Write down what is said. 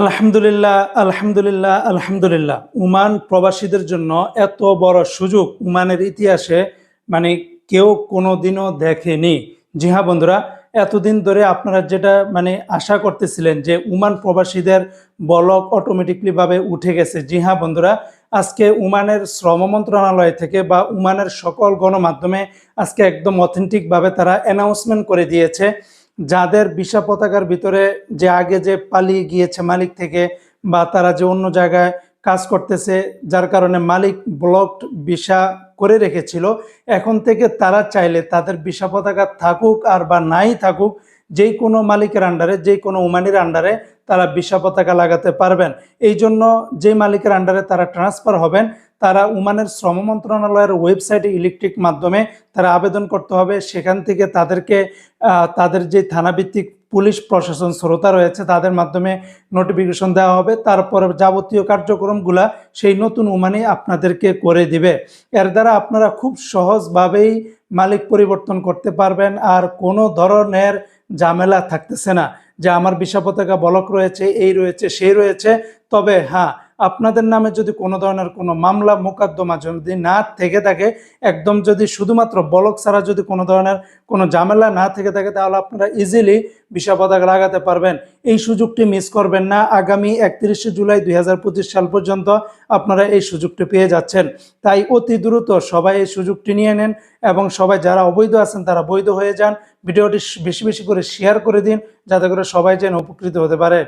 আলহামদুলিল্লাহ আলহামদুলিল্লাহ আলহামদুলিল্লাহ। উমান প্রবাসীদের জন্য এত বড় সুযোগ উমানের ইতিহাসে মানে কেউ কোনোদিনও দেখেনি। জি হ্যাঁ বন্ধুরা, এতদিন ধরে আপনারা যেটা মানে আশা করতেছিলেন যে উমান প্রবাসীদের বলক অটোমেটিকলি ভাবে উঠে গেছে। জি হ্যাঁ বন্ধুরা, আজকে উমানের শ্রম মন্ত্রণালয় থেকে বা উমানের সকল গণমাধ্যমে আজকে একদম অথেন্টিকভাবে তারা অ্যানাউন্সমেন্ট করে দিয়েছে। যাদের বিশা পতাকার ভিতরে যে আগে যে পালিয়ে গিয়েছে মালিক থেকে বা তারা যে অন্য জায়গায় কাজ করতেছে, যার কারণে মালিক ব্লকড ভিসা করে রেখেছিল, এখন থেকে তারা চাইলে তাদের বিশা পতাকা থাকুক আর বা নাই থাকুক যেই কোনো মালিকের আন্ডারে যেই কোনো উমানির আন্ডারে তারা বিশা পতাকা লাগাতে পারবেন। এই জন্য যে মালিকের আন্ডারে তারা ট্রান্সফার হবেন, তারা উমানের শ্রম মন্ত্রণালয়ের ওয়েবসাইটে ইলেকট্রিক মাধ্যমে তারা আবেদন করতে হবে। সেখান থেকে তাদেরকে তাদের যে থানাভিত্তিক পুলিশ প্রশাসন শ্রোতা রয়েছে, তাদের মাধ্যমে নোটিফিকেশন দেওয়া হবে। তারপর যাবতীয় কার্যক্রমগুলা সেই নতুন উমানি আপনাদেরকে করে দিবে। এর দ্বারা আপনারা খুব সহজভাবেই মালিক পরিবর্তন করতে পারবেন। আর কোনো ধরনের ঝামেলা থাকতেছে না। যে আমার বিশা পতাকা বলক রয়েছে, এই রয়েছে, সেই রয়েছে। তবে হ্যাঁ আপনাদের নামে যদি কোনো ধরনের কোনো মামলা, মোকদ্দমা যদি না থেকে থাকে, একদম যদি শুধুমাত্র বলক ছাড়া যদি কোনো ধরনের কোনো ঝামেলা না থেকে থাকে, তাহলে আপনারা ইজিলি পতাকা লাগাতে পারবেন। এই সুযোগটি মিস করবেন না। আগামী একত্রিশে জুলাই দুই হাজার পঁচিশ সাল পর্যন্ত আপনারা এই সুযোগটি পেয়ে যাচ্ছেন। তাই অতি দ্রুত সবাই এই সুযোগটি নিয়ে নেন এবং সবাই যারা অবৈধ আছেন, তারা বৈধ হয়ে যান। ভিডিওটি বেশি বেশি করে শেয়ার করে দিন, যাতে করে সবাই যেন উপকৃত হতে পারে।